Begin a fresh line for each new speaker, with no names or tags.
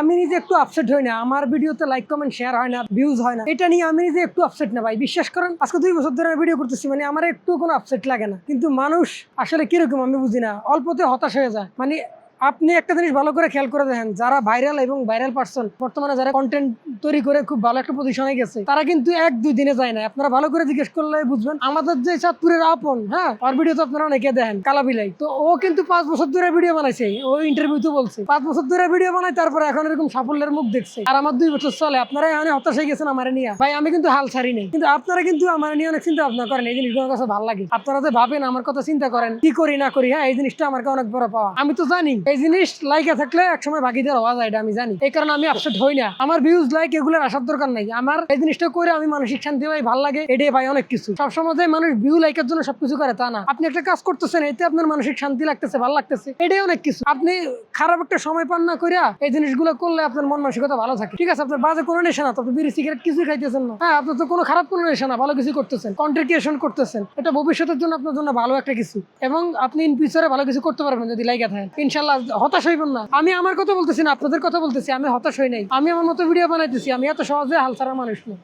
আমি নিজে একটু আপসেট হই না, আমার ভিডিওতে লাইক কমেন্ট শেয়ার হয় না ভিউজ হয় না। এটা নিয়ে আমি নিজে একটু আপসেট না ভাই। বিশ্বাস করেন, আজকে দুই বছর ধরে ভিডিও করতেছি মানে আমার একটু কোনো আপসেট লাগে না। কিন্তু মানুষ আসলে কীরকম আমি বুঝি না, অল্পতে হতাশ হয়ে যায়। মানে আপনি একটা জিনিস ভালো করে খেয়াল করে দেখেন, যারা ভাইরাল এবং ভাইরাল পার্সন বর্তমানে যারা কন্টেন্ট তৈরি করে খুব ভালো একটা পজিশনে গেছে, তারা কিন্তু এক দুই দিনে যায় না। আপনারা ভালো করে জিজ্ঞেস করলে বুঝবেন। আমাদের যে চাঁদপুরের আপন হ্যাঁ ওর ভিডিও তো আপনারা অনেকে দেখেন, কালাবিলাই। তো ও কিন্তু পাঁচ বছর ধরে ভিডিও বানাইছে, ও ইন্টারভিউতে বলছে। পাঁচ বছর ধরে ভিডিও বানায়, তারপরে এখন এরকম সাফল্যের মুখ দেখছে। আর আমার দুই বছর চলে, আপনারা এখানে হতাশ হয়ে গেছেন আমার নিয়ে। ভাই, আমি কিন্তু হাল ছাড়ি নাই। কিন্তু আপনারা কিন্তু আমার নিয়ে অনেক চিন্তা ভাবনা করেন, এই জিনিসগুলোর কাছে ভালো লাগে। আপনারা যে ভাবেন, আমার কথা চিন্তা করেন, কি করি, না করি হ্যাঁ এই জিনিসটা আমার অনেক বড় পাওয়া। আমি তো জানি এই জিনিস লাইকে থাকলে একসময় ভাগিদার হওয়া যায় এটা আমি জানি। এই কারণে আমি আপসেট হই না। আমার ভিউজ লাইক এগুলোর আসার দরকার নাই। আমার এই জিনিসটা করে আমি মানসিক শান্তি পাই, ভালো লাগে, এটাই ভাই অনেক কিছু। সবসময় যে মানুষ ভিউ লাইকের জন্য সবকিছু করে, তা না। আপনি একটা কাজ করতেছেন, এতে আপনার মানসিক শান্তি লাগতেছে, ভালো লাগতেছে, এটাই অনেক কিছু। আপনি খারাপ একটা সময় পান না করিয়া এই জিনিসগুলো করলে আপনার মন মানসিকতা ভালো থাকে। ঠিক আছে, আপনার বাজে কোনো নেশা না তো বিড়ি সিগারেট কিছুই খাইতেছেন না। হ্যাঁ আপনার তো কোনো খারাপ কোনো নেশা না, ভালো কিছু করতেছেন। কন্টেন্ট ক্রিয়েশন করতেছেন। এটা ভবিষ্যতের জন্য আপনার জন্য ভালো একটা কিছু। এবং আপনি ইন ফিউচারে ভালো কিছু করতে পারবেন যদি লাইকা থাকেন। ইনশাল্লাহ হতাশ হইবেন না। আমি আমার কথা বলতেছি না, আপনাদের কথা বলতেছি, আমি হতাশ হই নাই। আমি আমার মতো ভিডিও বানাইতেছি, আমি এত সহজে হাল ছাড়া মানুষ না